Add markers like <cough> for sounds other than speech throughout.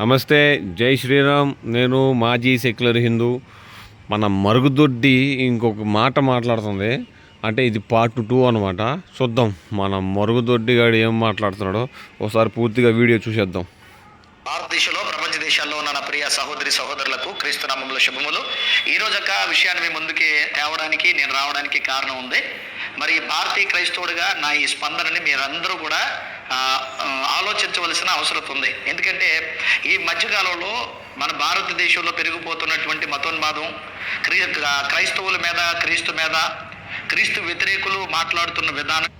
నమస్తే జై శ్రీరామ్. నేను మాజీ సెక్యులర్ హిందూ. మన మరుగుదొడ్డి ఇంకొక మాట మాట్లాడుతుంది. అంటే ఇది పార్ట్ టూ అనమాట చూద్దాం మన మరుగుదొడ్డి గాడు ఏం మాట్లాడుతున్నాడో. ఒకసారి పూర్తిగా వీడియో చూసేద్దాం. భారతదేశంలో ప్రపంచ దేశాల్లో ఉన్న నా ప్రియ సహోదరి సహోదరులకు క్రీస్తునామంలో శుభములు. ఈ రోజు ఒక విషయాన్ని మీ ముందుకి తేవడానికి నేను రావడానికి కారణం ఉంది. మరి భారతీయ క్రైస్తవుడిగా నా ఈ స్పందనని మీరందరూ కూడా ఆలోచించవలసిన అవసరం ఉంది. ఎందుకంటే ఈ మధ్యకాలంలో మన భారతదేశంలో పెరిగిపోతున్నటువంటి మతోన్మాదం క్రీ క్రైస్తవుల మీద క్రీస్తు మీద క్రీస్తు వ్యతిరేకులు మాట్లాడుతున్న విధానం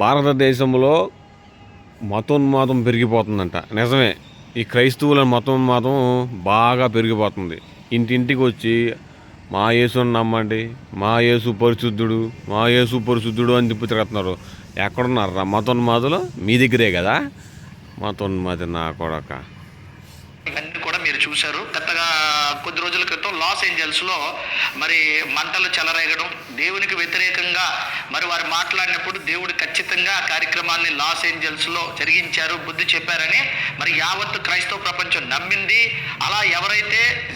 భారతదేశంలో మతోన్మాదం పెరిగిపోతుందంట. నిజమే. ఈ క్రైస్తవుల మతోన్మాదం బాగా పెరిగిపోతుంది. ఇంటింటికి వచ్చి మా యేసుని నమ్మండి మా యేసు పరిశుద్ధుడు మా యేసు పరిశుద్ధుడు అని చెప్పి తిరుగుతున్నారు. ఎక్కడున్నారు మతోన్మాదులు? మీ దగ్గరే కదా? మతోన్మాది నా కొడక. ఇవన్నీ కూడా మీరు చూశారు. గతగా కొద్ది రోజుల క్రితం లాస్ ఏంజల్స్లో మరి మంటలు చెలరేగడం దేవునికి వ్యతిరేకంగా మరి వారు మాట్లాడినప్పుడు దేవుడు ఖచ్చితంగా ఆ కార్యక్రమాన్ని లాస్ ఏంజల్స్లో జరిగించారు బుద్ధి చెప్పారని మరి యావత్ క్రైస్తవ ప్రపంచం నమ్మింది. అలా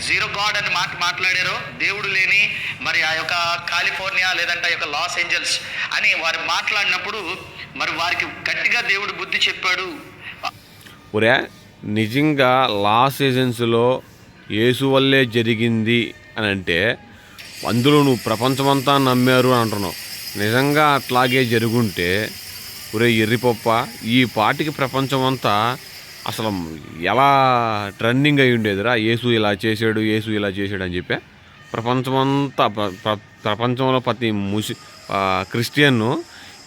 జీరో గాడ్ అని మాట మాట్లాడారో దేవుడు లేని మరి ఆ యొక్క కాలిఫోర్నియా లేదంటే ఆ యొక్క లాస్ ఏంజల్స్ అని వారు మాట్లాడినప్పుడు మరి వారికి గట్టిగా దేవుడు బుద్ధి చెప్పాడు. ఒరే నిజంగా లాస్ ఏజెన్సీలో యేసు వల్లే జరిగింది అని అంటే అందులో నువ్వు ప్రపంచమంతా నమ్మారు అని అంటున్నావు. నిజంగా అట్లాగే జరుగుంటే ఒరే ఎర్రిపప్ప ఈ పాటికి ప్రపంచమంతా అసలు ఎలా ట్రెండింగ్ అయి ఉండేదిరా? యేసు ఇలా చేశాడు యేసు ఇలా చేశాడు అని చెప్పి ప్రపంచమంతా ప్రపంచంలో ప్రతి ముసి క్రిస్టియన్ను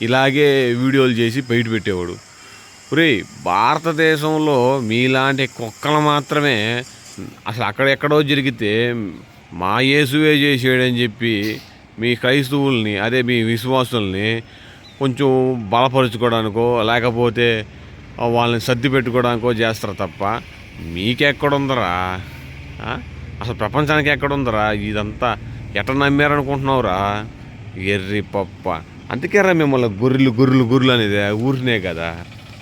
ఇలాగే వీడియోలు చేసి బయట పెట్టేవాడు. ఒరే భారతదేశంలో మీలాంటి కుక్కలు మాత్రమే అసలు అక్కడెక్కడో జరిగితే మా యేసువే చేసాడని చెప్పి మీ క్రైస్తవుల్ని అదే మీ విశ్వాసుల్ని కొంచెం బలపరుచుకోవడానికో లేకపోతే వాళ్ళని సర్ది పెట్టుకోవడానికో చేస్తారు తప్ప మీకెక్కడుందరా? అసలు ప్రపంచానికి ఎక్కడుందరా? ఇదంతా ఎట నమ్మారనుకుంటున్నావురా? ఎర్రి పప్ప. అందుకేరా మిమ్మల్ని గొర్రెలు గొర్రెలు గొర్రెలు అనేది ఊరినే కదా.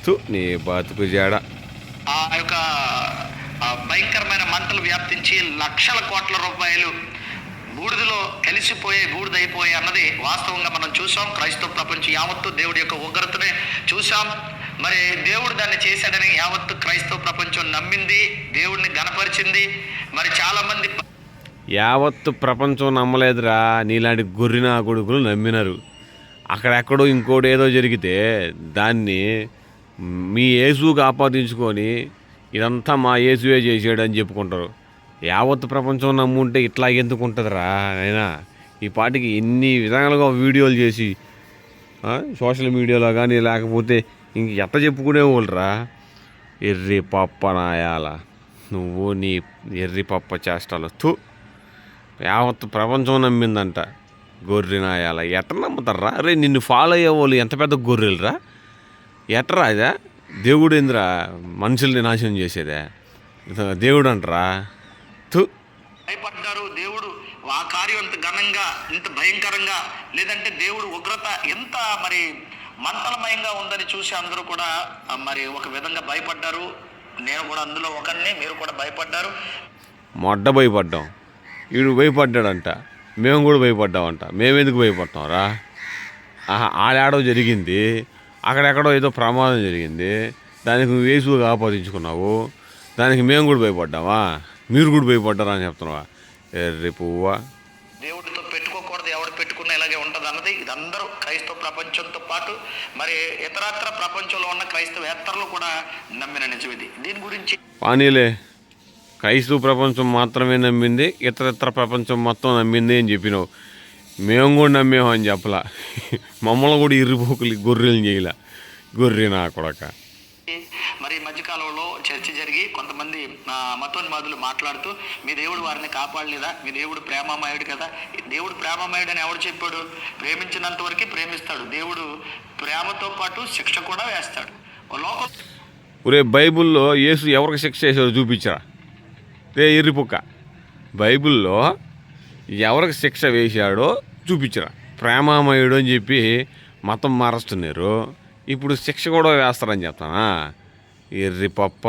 చూ నీ బతుకు జాడ. ఆ యొక్క భయంకరమైన మంటలు వ్యాప్తించి లక్షల కోట్ల రూపాయలు బూడిదలో కలిసిపోయే బూడిదైపోయే అన్నది వాస్తవంగా మనం చూసాం క్రైస్తవ ప్రపంచం యావత్తు దేవుడి యొక్క ఉగ్రతనే చూసాం మరి దేవుడు దాన్ని చేశాడని యావత్తు క్రైస్తవ ప్రపంచం నమ్మింది దేవుడిని గనపరిచింది మరి చాలా మంది యావత్తు ప్రపంచం నమ్మలేదురా నీలాంటి గొర్రెన కొడుకులు నమ్మినారు. అక్కడెక్కడో ఇంకోటి ఏదో జరిగితే దాన్ని మీ యేసుకు ఆపాదించుకొని ఇదంతా మా యేసువే చేసాడు అని చెప్పుకుంటారు. యావత్తు ప్రపంచం నమ్ముంటే ఇట్లా ఎందుకు ఉంటుందిరా అయినా? ఈ పాటికి ఎన్ని విధాలుగా వీడియోలు చేసి సోషల్ మీడియాలో కానీ లేకపోతే ఇంక ఎట్ట చెప్పుకునేవాళ్ళరా? ఎర్రి పప్ప నాయాల నువ్వు నీ ఎర్రి పప్ప చేష్టలు. తూ యావత్ ప్రపంచం నమ్మిందంట గొర్రె నాయాల. ఎట్ట నమ్ముతారా అరే నిన్ను ఫాలో అయ్యే వాళ్ళు ఎంత పెద్ద గొర్రెలురా? ఎట్రా అదే దేవుడు ఏందిరా మనుషుల్ని నాశనం చేసేదే. దేవుడు అంటరా తూ భయపడ్డారు దేవుడు. ఆ కార్యం ఇంత ఘనంగా ఇంత భయంకరంగా లేదంటే దేవుడు ఉగ్రత ఎంత మరి మంటలమయంగా ఉందని చూసి అందరూ కూడా మరి ఒక విధంగా భయపడ్డారు. నేను కూడా అందులో ఒకరిని మీరు కూడా భయపడ్డారు. మొడ్డ భయపడ్డాం. వీడు భయపడ్డాడంట. మేము కూడా భయపడ్డామంట. మేమెందుకు భయపడతాం రా? ఆహా ఆడాడో జరిగింది. అక్కడెక్కడో ఏదో ప్రమాదం జరిగింది. దానికి నువ్వు వేసుగా ఆపాదించుకున్నావు. దానికి మేము కూడా భయపడ్డామా? మీరు కూడా భయపడ్డారా అని చెప్తున్నావా? ఎర్రి పువ్వా దేవుడితో పెట్టుకోకూడదు ఎవడు పెట్టుకున్న ఇలాగే ఉంటుంది అన్నది ఇదందరూ క్రైస్తవ ప్రపంచంతో పాటు మరి ఇతరత్ర ప్రపంచంలో ఉన్న క్రైస్తవేత్తలు కూడా నమ్మిన నిజం ఇది. దీని గురించి పానీలే క్రైస్తవ ప్రపంచం మాత్రమే నమ్మింది ఇతర ఇతర ప్రపంచం మొత్తం నమ్మింది అని చెప్పినావు. మేము కూడా నమ్మేమో అని చెప్పలా. <laughs> మమ్మల్ని కూడా ఇరుపోకులు గొర్రెలు చేయలే. గొర్రె నా కొడక. మరి ఈ మధ్యకాలంలో చర్చ జరిగి కొంతమంది మతోన్మాదులు మాట్లాడుతూ మీ దేవుడు వారిని కాపాడలేదా? మీ దేవుడు ప్రేమమయుడు కదా? దేవుడు ప్రేమమయుడు అని ఎవడు చెప్పాడు? ప్రేమించినంత వరకు ప్రేమిస్తాడు. దేవుడు ప్రేమతో పాటు శిక్ష కూడా వేస్తాడు. లోకం ఒరే బైబిల్లో యేసు ఎవరికి శిక్ష చేశాడో చూపించరా? రే ఎర్రిపుక్క బైబిల్లో ఎవరికి శిక్ష వేశాడో చూపించరా? ప్రేమామయుడు అని చెప్పి మతం మారుస్తున్నారు. ఇప్పుడు శిక్ష కూడా వేస్తారని చెప్తానా? ఎర్రి పప్ప.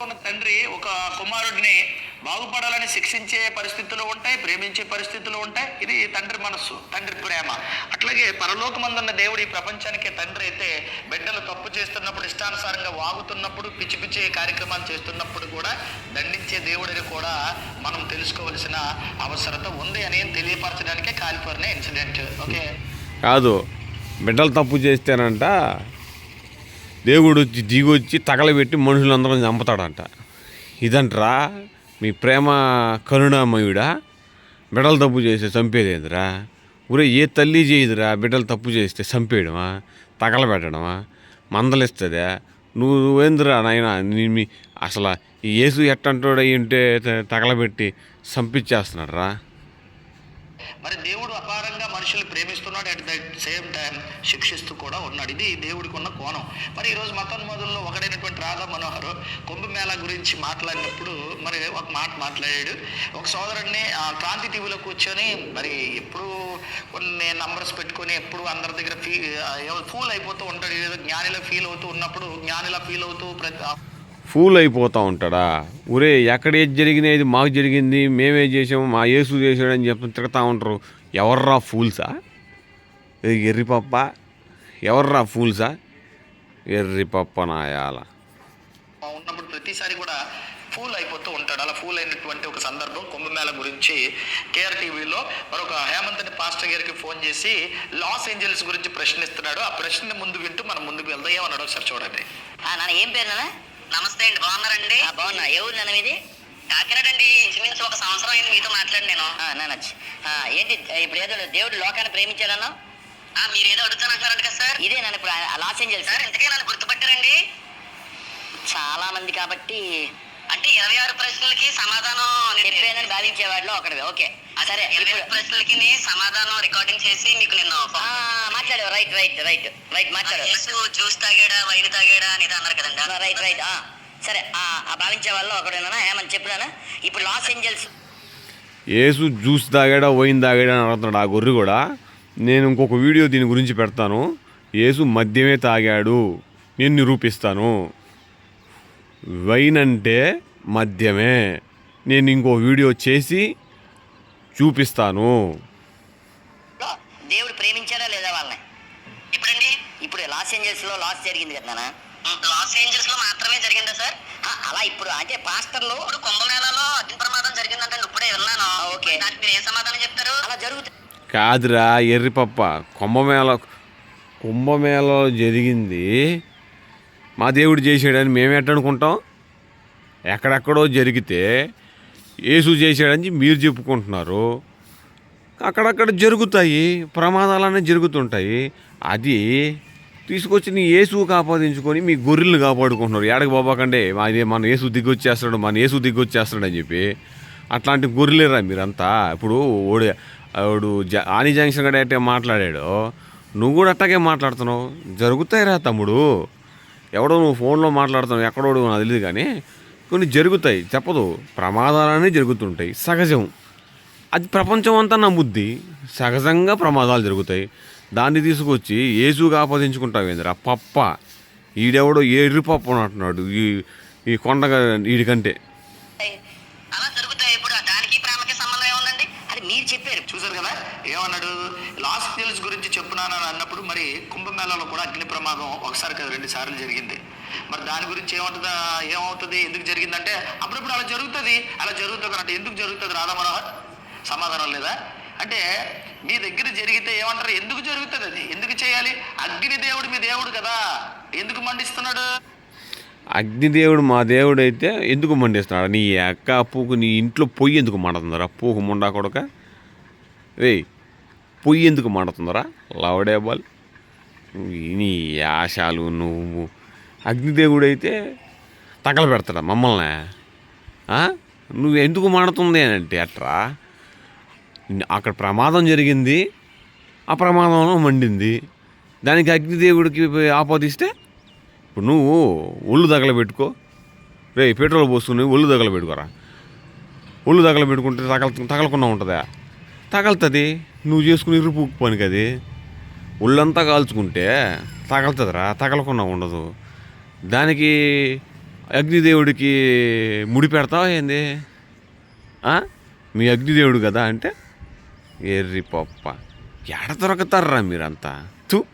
ఉన్న కుమారుడిని బాగుపడాలని శిక్షించే పరిస్థితులు ఉంటాయి ప్రేమించే పరిస్థితులు ఉంటాయి. ఇది తండ్రి మనస్సు తండ్రి ప్రేమ. అట్లాగే పరలోకమందున్న దేవుడు ఈ ప్రపంచానికి తండ్రి అయితే బిడ్డలు తప్పు చేస్తున్నప్పుడు ఇష్టానుసారంగా వాగుతున్నప్పుడు పిచ్చి పిచ్చి కార్యక్రమాలు చేస్తున్నప్పుడు కూడా దండించే దేవుడిని కూడా మనం తెలుసుకోవలసిన అవసరత ఉంది అని తెలియపరచడానికే కాలిఫోర్నియా ఇన్సిడెంట్. ఓకే? కాదు బిడ్డలు తప్పు చేస్తేనంట దేవుడు వచ్చి దిగొచ్చి తగలబెట్టి మనుషులందరం చంపుతాడంట. ఇదంట్రా మీ ప్రేమ కరుణామయుడా? బిడ్డలు తప్పు చేస్తే చంపేదేందిరా? ఊరే ఏ తల్లి చేయదురా బిడ్డలు తప్పు చేస్తే చంపేయడమా? తగలబెట్టడమా? మందలిస్తుందా? నువ్వు నువ్వేందిరా నాయన అసలు ఈ యేసు ఎట్టంటోడు అయి ఉంటే తగలబెట్టి చంపించేస్తున్నాడు రా మరి దేవుడు అపారంగా మనుషులు ప్రేమిస్తున్నాడు అట్ ద సేమ్ టైం శిక్షిస్తూ కూడా ఉన్నాడు. ఇది దేవుడికి ఉన్న కోణం. మరి ఈరోజు మతోన్మదుల్లో ఒకడైనటువంటి రాధా మనోహర్ కుంభమేళ గురించి మాట్లాడినప్పుడు మరి ఒక మాట మాట్లాడాడు. ఒక సోదరుడిని ఆ, క్రాంతి టీవీలో కూర్చొని మరి ఎప్పుడు కొన్ని నంబర్స్ పెట్టుకొని ఎప్పుడు అందరి దగ్గర ఫీ ఫూల్ అయిపోతూ ఉంటాడు. ఏదో జ్ఞానిలో ఫీల్ అవుతూ ఉన్నప్పుడు జ్ఞానిలా ఫీల్ అవుతూ ప్రతి ఫూల్ అయిపోతూ ఉంటాడా? ఊరే ఎక్కడ ఏది జరిగినది మాకు జరిగింది మేమే చేసాము మా యేసు చేసాడని చెప్పి తిడతా ఉంటారు. ఎవర్రా ఫూల్సా? ఏ ఎర్రి పప్ప? ఎవర్రా ఫూల్సా? ఎర్రి పప్ప నాయాల ఉన్నప్పుడు ప్రతిసారి కూడా ఫూల్ అయిపోతూ ఉంటాడు. అలా ఫూల్ అయినటువంటి ఒక సందర్భం కుంభమేళ గురించి కేఆర్ టీవీలో మరొక హేమంత్ అనే పాస్టర్ గారికి ఫోన్ చేసి లాస్ ఏంజల్స్ గురించి ప్రశ్నిస్తున్నాడు. ఆ ప్రశ్న ముందు వింటూ మనం ముందుకు వెళ్దాం. ఏమన్నాడు ఒకసారి చూడండి. నాన్న ఏం పేరు నాన్న? నమస్తే అండి బాగున్నారండి? బాగున్నా. ఏ ఊరు నాన్న మీది? కాకినాడ అండి ఇంచుమించు ఒక సంవత్సరం అయింది మీతో మాట్లాడి నేను. ఆ, ఏంటి ఇప్పుడు ఏదో దేవుడు లోకాన్ని ప్రేమించాడన్నా? ఆ, మీరు ఏదో అడుగుతానంటున్నారంట కదా సార్. ఇదే నన్ను ఇప్పుడు లాస్ ఏంజల్స్ సార్ ఇంతకే నన్ను గుర్తుపట్టారండి? చాలా మంది కాబట్టి అంటే ఇరవై ఆరు ప్రశ్నలకి సమాధానం నేను చెప్పానని భావించేవాడిలో ఒకటి ఓకే. సరే ఇరవై ఇప్పుడు ఆరు ప్రశ్నలకి నీ సమాధానం రికార్డింగ్ చేసి మీకు నేను ఆ, మాట్లాడు రైట్ రైట్ రైట్ రైట్ మాట్లాడు. యేసు జ్యూస్ తాగాడా వైన్ తాగాడా అనేది అన్నారు కదండి. రైట్ రైట్ ఆ, సరే ఆ ఆ భావించే వాళ్ళు ఒకడేనా ఏమని చెప్పుదానా ఇప్పుడు లాస్ ఏంజల్స్ యేసు జ్యూస్ తాగాడా వైన్ తాగాడా అని అడుగుతున్నాడు ఆ గొర్రె కూడా. నేను ఇంకొక వీడియో దీని గురించి పెడతాను. యేసు మద్యమే తాగాడు. నేను నిరూపిస్తాను. వైన్ అంటే మద్యమే. నేను ఇంకో వీడియో చేసి చూపిస్తాను. దేవుడు ప్రేమించాడా లేదా వాళ్ళని? ఇప్పుడండి. ఇప్పుడు లాస్ ఏంజల్స్లో లాస్ జరిగింది కదా నాన్న? లాస్ ఏంజల్స్లో మాత్రమే జరిగిందా సార్? అలా ఇప్పుడు అంటే పాస్టర్లు ఇప్పుడు కుంభమేళాలో అగ్ని ప్రమాదం జరిగిందంటే ఇప్పుడే విన్నాను. ఓకే. దానికి మీరు ఏ సమాధానం చెప్తారు? అలా జరుగుతుంది కాదురా ఎర్రిపప్ప కుంభమేళ కుంభమేళలో జరిగింది మా దేవుడు చేసాడని మేము ఎట్టనుకుంటాం ఎక్కడెక్కడో జరిగితే యేసు చేశాడని మీరు చెప్పుకుంటున్నారు. అక్కడక్కడ జరుగుతాయి ప్రమాదాలనే జరుగుతుంటాయి. అది తీసుకొచ్చి నీ యేసు కాపాదించుకొని మీ గొర్రెలు కాపాడుకుంటున్నారు. ఏడకి బాబాకండే మా ఇదే మన యేసు దిగొచ్చేస్తాడు మన యేసు దిగొచ్చేస్తాడు అని చెప్పి. అట్లాంటి గొర్రెలేరా మీరంతా? ఇప్పుడు ఓడి వాడు జ ఆని జంక్షన్ గడ అట్టే మాట్లాడాడు నువ్వు కూడా అట్టాగే మాట్లాడుతున్నావు. జరుగుతాయిరా తమ్ముడు. ఎవడో నువ్వు ఫోన్లో మాట్లాడుతున్నావు ఎక్కడోడు నాకు తెలియదు కానీ కొన్ని జరుగుతాయి. చెప్పదు. ప్రమాదాలనే జరుగుతుంటాయి. సహజం. అది ప్రపంచం అంతా నమ్ముద్ది. సహజంగా ప్రమాదాలు జరుగుతాయి. దాన్ని తీసుకొచ్చి ఏసుగా ఆపాదించుకుంటావేంద్రా పప్ప. ఈడెవడో ఏడు పప్ప అంటున్నాడు. ఈ ఈ కొండగా వీడికంటే చూసారు కదా? ఏమన్నాడు? లాస్ట్ ఏంజల్స్ గురించి చెప్పున్నాను అని అన్నప్పుడు మరి కుంభమేళలో కూడా అగ్ని ప్రమాదం ఒకసారి కదా రెండు సార్లు జరిగింది. మరి దాని గురించి ఏమంటుందా? ఏమవుతుంది? ఎందుకు జరిగిందంటే అప్పుడప్పుడు అలా జరుగుతుంది. అలా జరుగుతుంది అంటే ఎందుకు జరుగుతుంది రాధా మనోహర్? సమాధానం లేదా? అంటే మీ దగ్గర జరిగితే ఏమంటారు? ఎందుకు జరుగుతుంది అది? ఎందుకు చేయాలి? అగ్ని దేవుడు మీ దేవుడు కదా. ఎందుకు మండిస్తున్నాడు? అగ్నిదేవుడు మా దేవుడు అయితే ఎందుకు మండిస్తున్నాడు? నీ అక్క పూకు నీ ఇంట్లో పొయ్యి ఎందుకు మండుతుందరా? పూకు ముండా కొడక? రే పొయ్యి ఎందుకు మండుతుందరా లవడేబాల్ నీ ఆశాలు నువ్వు. అగ్నిదేవుడు అయితే తగలబెడతాడా మమ్మల్ని? నువ్వు ఎందుకు మండుతుంది అని అంటే అట్రా? అక్కడ ప్రమాదం జరిగింది. ఆ ప్రమాదంలో మండింది. దానికి అగ్నిదేవుడికి ఆపాదిస్తే ఇప్పుడు నువ్వు ఒళ్ళు తగలబెట్టుకో. రే పెట్రోల్ పోసుకుని ఒళ్ళు తగలబెట్టుకోరా. ఒళ్ళు తగలబెట్టుకుంటే తగల తగలకుండా ఉంటుందా? తగలుతుంది. నువ్వు చేసుకుని ఇరుపు పనికి అది. ఒళ్ళంతా కాల్చుకుంటే తగలుతుందిరా తగలకుండా ఉండదు. దానికి అగ్నిదేవుడికి ముడి పెడతావా ఏంది? మీ అగ్నిదేవుడు కదా అంటే ఎర్రి పప్ప. ఎడ దొరకతారా మీరంతా? తూ.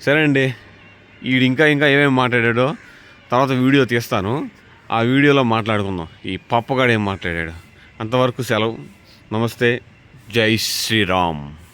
సరే అండి వీడు ఇంకా ఇంకా ఏమేమి మాట్లాడాడో తర్వాత వీడియో తీస్తాను. ఆ వీడియోలో మాట్లాడుకుందాం. ఈ పప్పగాడు ఏం మాట్లాడాడు? అంతవరకు సెలవు. నమస్తే. జై శ్రీరామ్.